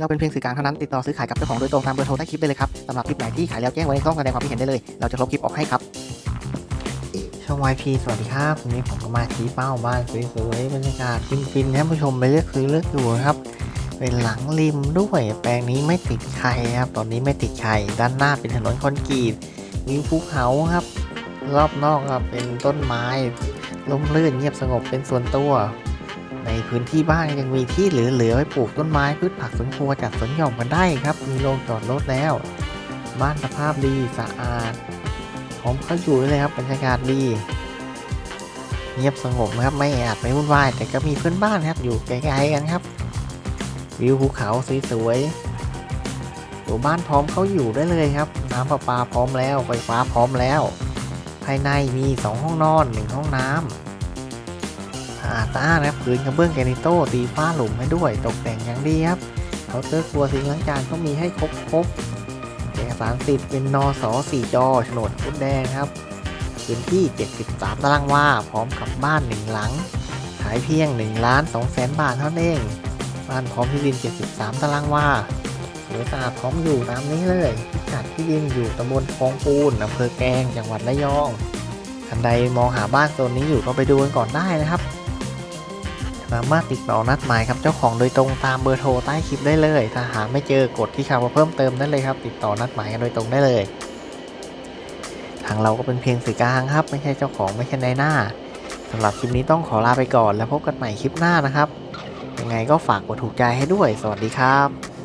เราเป็นเพียงสื่อกลางเท่านั้นติดต่อซื้อขายกับเจ้าของโดยตรงตามเบอร์โทรใต้คลิปได้เลยครับสำหรับคลิปไหนที่ขายแล้วแจ้งไว้ในช่องแสดงความคิดเห็นได้เลย เราจะลบคลิปออกให้ครับช่อง YP สวัสดีครับวันนี้ผมก็มาชี้เป้าบ้านสวยๆบรรยากาศฟินๆท่านผู้ชมไปเลือกซื้อเลือกดูครับเป็นหลังริมด้วยแปลงนี้ไม่ติดใครครับตอนนี้ไม่ติดใครด้านหน้าเป็นถนนคอนกรีตวิวภูเขาครับ รอบนอกครับเป็นต้นไม้ลมลื่นเงียบสงบเป็นส่วนตัว ในพื้นที่บ้านยังมีที่เหลือๆไว้ปลูกต้นไม้พืชผักสวนครัวจัดสวนหย่อมกันได้ครับ มีโรงจอดรถแล้ว บ้านสภาพดีสะอาดพร้อมเข้าอยู่เลยครับบรรยากาศดี เงียบสงบนะครับไม่แออัดไม่วุ่นวายแต่ก็มีเพื่อนบ้านครับอยู่ไกลๆกันครับ วิวภูเขาสวยๆตัวบ้านพร้อมเข้าอยู่ได้เลยครับ น้ำประปาพร้อมแล้วไฟฟ้าพร้อมแล้ว ภายในมี 2 ห้องนอน 1 ห้องน้ำ อาดสะอาครับพื้นกระเบื้องแกนิโต้ตีฟ้าหลุมให้ด้วย ตกแต่งอย่างดีครับเคาน์เตอร์ครัวซิงล้างจานก็มีให้ครบครบเอกสารสิทธิ์เป็นนอสอ4จอโฉนดฟุตแดงครับพื้นที่ 73 ตารางวาพร้อมกับบ้าน1หลัง ขายเพียง1ล้าน2แสนบาทเท่านั้นเอง บ้านพร้อมที่ดิน 73 ตารางวาสวยสะอาดพร้อมอยู่ตามนี้เลยพิกัดที่ดินอยู่ตำบลคลองปูนอำเภอแกลงจังหวัดระยองท่านใดมองหาบ้านโซนนี้อยู่ก็ไปดูกันก่อนได้นะครับ สามารถติดต่อนัดหมายกับเจ้าของโดยตรงตามเบอร์โทรใต้คลิปได้เลย ถ้าหาไม่เจอกดที่คำว่าเพิ่มเติมได้เลยครับ ติดต่อนัดหมายกันโดยตรงได้เลย ทางเราก็เป็นเพียงสื่อกลางครับ ไม่ใช่เจ้าของไม่ใช่นายหน้าสำหรับคลิปนี้ต้องขอลาไปก่อน แล้วพบกันใหม่คลิปหน้านะครับ ยังไงก็ฝากกดถูกใจให้ด้วย สวัสดีครับ